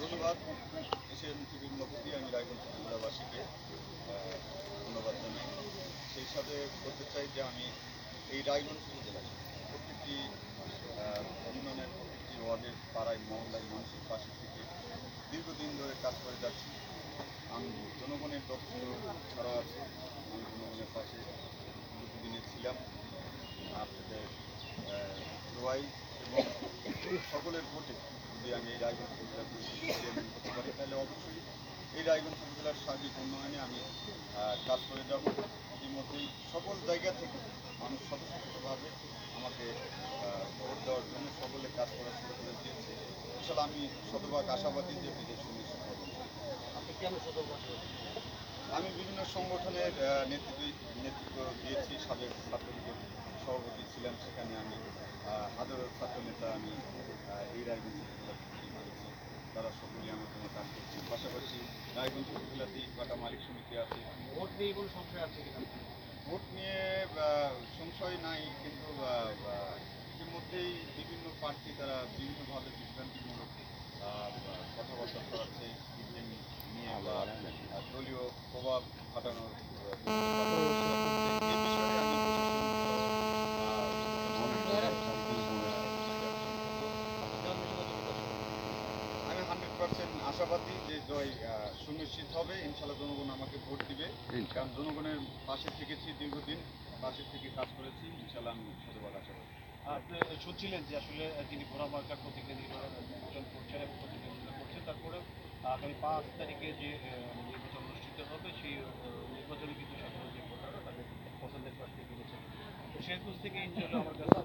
ধন্যবাদ। এশিয়ান টিভির মধ্য আমি রায়গঞ্জ জেলাবাসীকে ধন্যবাদ জানাই। সেই সাথে বলতে চাই যে আমি এই রায়গঞ্জ জেলায় প্রত্যেকটি ইউনিয়নের প্রত্যেকটি ওয়ার্ডের পাড়ায়, মহল্লায় মানুষের পাশে থেকে দীর্ঘদিন ধরে কাজ করে যাচ্ছি। আমি জনগণের তথ্য ছাড়া আছে। আমি জনগণের পাশে প্রতিদিনে ছিলাম। আপনাদের দোয়াই এবং সকলের ভোটে যদি আমি এই রায়গঞ্জ উপজেলার চেয়ারম্যান হতে পারি তাহলে অবশ্যই এই রায়গঞ্জ উপজেলার সার্বিক উন্নয়নে আমি কাজ করে যাব। ইতিমধ্যেই সকল জায়গা থেকে মানুষ স্বতঃস্ফূর্তভাবে আমাকে ভোট দেওয়ার জন্য সকলে কাজ করা শুরু করে দিয়েছে। ইনশাল্লাহ আমি শতভাগ আশাবাদী যে বিজয় সুনিশ্চিত হব। আপনি কেন সতর্ক আমি বিভিন্ন সংগঠনের নেতৃত্ব নেতৃত্ব দিয়েছি সাবেক ছাত্রলীগের সভাপতি ছিলাম সেখানে আমি হাজারো ছাত্র নেতা আমি আহ, এই রায়গঞ্জ উপজেলা থেকে করেছি তারা সকলেই আমার জন্য কাজ করছে পাশাপাশি রায়গঞ্জ উপজেলাতে ইটভাটা মালিক সমিতি আছে? ভোট নিয়ে কোনো সংশয় আছে ভোট নিয়ে সংশয় নাই কিন্তু ইতিমধ্যেই বিভিন্ন প্রার্থী তারা বিভিন্নভাবে বিভ্রান্তিমূলক কথাবার্তা ছড়াচ্ছে ইভিএম নিয়ে বা দলীয় প্রভাব খাটানোর আহ, এই বিষয়ে আমি আমি হান্ড্রেড পার্সেন্ট আশাবাদী যে জয় সুনিশ্চিত হবে। ইনশাল্লাহ জনগণ আমাকে ভোট দিবে। কারণ জনগণের পাশে থেকেছি দীর্ঘদিন পাশে থেকে কাজ করেছি। ইনশাল্লাহ আমি শতভাগ আশাবাদী আপনি শুনছিলেন যে আসলে তিনি ঘোড়া মার্কার প্রতিক্রিয়া নির্বাচন করছেন এবং প্রতিদ্বন্দ্বিতা করছেন তারপরে আগামী পাঁচ তারিখে যে নির্বাচন অনুষ্ঠিত হবে সেই নির্বাচনে কিন্তু সাধারণ যে ভোটাররা তাদের পছন্দের প্রার্থী কিনেছেন তো সেই খোঁজ থেকে ইনশাল্লাহ আমার কাছে